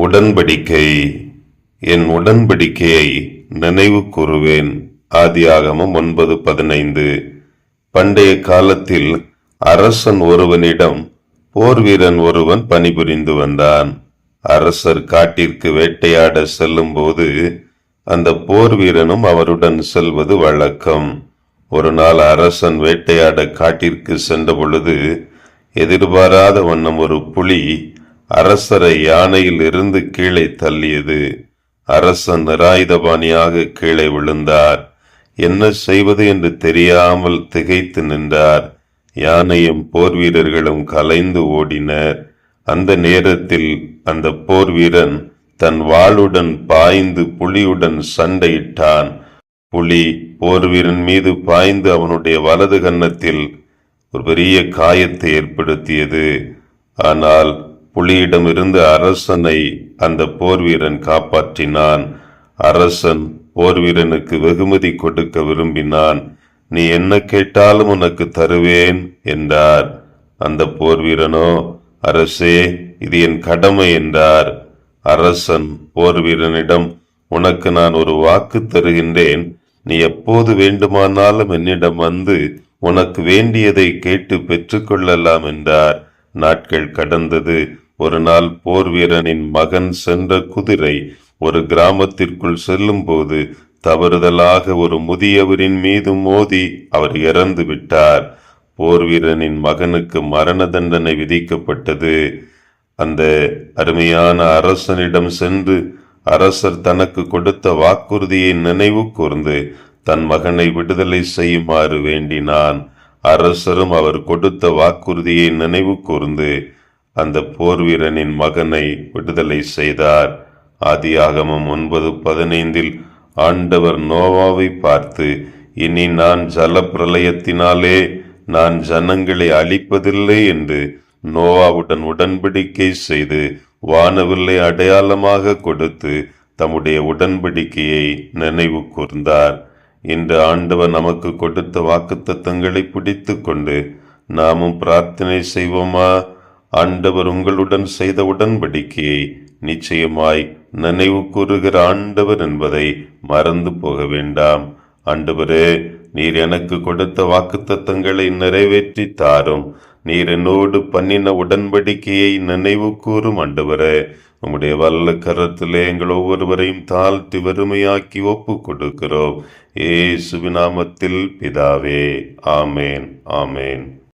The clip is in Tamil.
உடன்படிக்கை. என் உடன்படிக்கையை நினைவு கூறுவேன். ஆதியாகமம் ஒன்பது பதினைந்து. பண்டைய காலத்தில் அரசன் ஒருவனிடம் போர் வீரன் ஒருவன் பணிபுரிந்து வந்தான். அரசர் காட்டிற்கு வேட்டையாட செல்லும்போது அந்த போர் வீரனும் அவருடன் செல்வது வழக்கம். ஒரு நாள் அரசன் வேட்டையாட காட்டிற்கு சென்ற பொழுது எதிர்பாராத வண்ணம் ஒரு புலி அரசரை யானையில் இருந்து கீழே தள்ளியது. அரசன் நிராயுதபாணியாக கீழே விழுந்தார். என்ன செய்வது என்று தெரியாமல் திகைத்து நின்றார். யானையும் போர் வீரர்களும் கலைந்து ஓடினர். அந்த நேரத்தில் அந்த போர் வீரன் தன் வாளுடன் பாய்ந்து புலியுடன் சண்டையிட்டான். புலி போர் வீரன் மீது பாய்ந்து அவனுடைய வலது கன்னத்தில் ஒரு பெரிய காயத்தை ஏற்படுத்தியது. ஆனால் புலியிடமிருந்து அரசனை அந்த போர் வீரன் காப்பாற்றினான். அரசன் போர் வீரனுக்கு வெகுமதி கொடுக்க விரும்பினான். நீ என்ன கேட்டாலும் உனக்கு தருவேன் என்றார். அந்த போர் வீரனோ அரசே இது என் கடமை என்றார். அரசன் போர் வீரனிடம் உனக்கு நான் ஒரு வாக்கு தருகின்றேன். நீ எப்போது வேண்டுமானாலும் என்னிடம் வந்து உனக்கு வேண்டியதை கேட்டு பெற்றுக்கொள்ளலாம் என்றார். நாட்கள் கடந்தது. ஒரு நாள் போர் வீரனின் மகன் சென்ற குதிரை ஒரு கிராமத்திற்குள் செல்லும்போது தவறுதலாக ஒரு முதியவரின் மீது மோதி அவர் இறந்து விட்டார். போர் வீரனின் மகனுக்கு மரண தண்டனை விதிக்கப்பட்டது. அந்த அருமையான அரசனிடம் சென்று அரசர் தனக்கு கொடுத்த வாக்குறுதியை நினைவு கூர்ந்து தன் மகனை விடுதலை செய்யுமாறு வேண்டினான். அரசரும் அவர் கொடுத்த வாக்குறுதியை நினைவு கூர்ந்து அந்த போர் வீரனின் மகனை விடுதலை செய்தார். ஆதியாகமம் ஒன்பது பதினைந்தில் ஆண்டவர் நோவாவை பார்த்து இனி நான் ஜலப்பிரளயத்தினாலே நான் ஜனங்களை அழிப்பதில்லை என்று நோவாவுடன் உடன்படிக்கை செய்து வானவில்லை அடையாளமாக கொடுத்து தம்முடைய உடன்படிக்கையை நினைவு கூர்ந்தார். இன்று ஆண்டவர் நமக்கு கொடுத்த வாக்குத்தத்தங்களை பிடித்து கொண்டு நாமும் பிரார்த்தனை செய்வோமா? ஆண்டவர் உங்களுடன் செய்த உடன்படிக்கையை நிச்சயமாய் நினைவு கூறுகிற ஆண்டவர் என்பதை மறந்து போக வேண்டாம். ஆண்டவரே நீர் எனக்கு கொடுத்த வாக்குத்தத்தங்களை நிறைவேற்றி தாரும். நீர் என்னோடு பண்ணின உடன்படிக்கையை நினைவு கூறும் ஆண்டவரே உம்முடைய வல்ல கரத்திலே எங்கள் ஒவ்வொருவரையும் தாழ்த்தி வறுமையாக்கி ஒப்பு கொடுக்கிறோம் ஏசுவினாமத்தில் பிதாவே ஆமேன் ஆமேன்.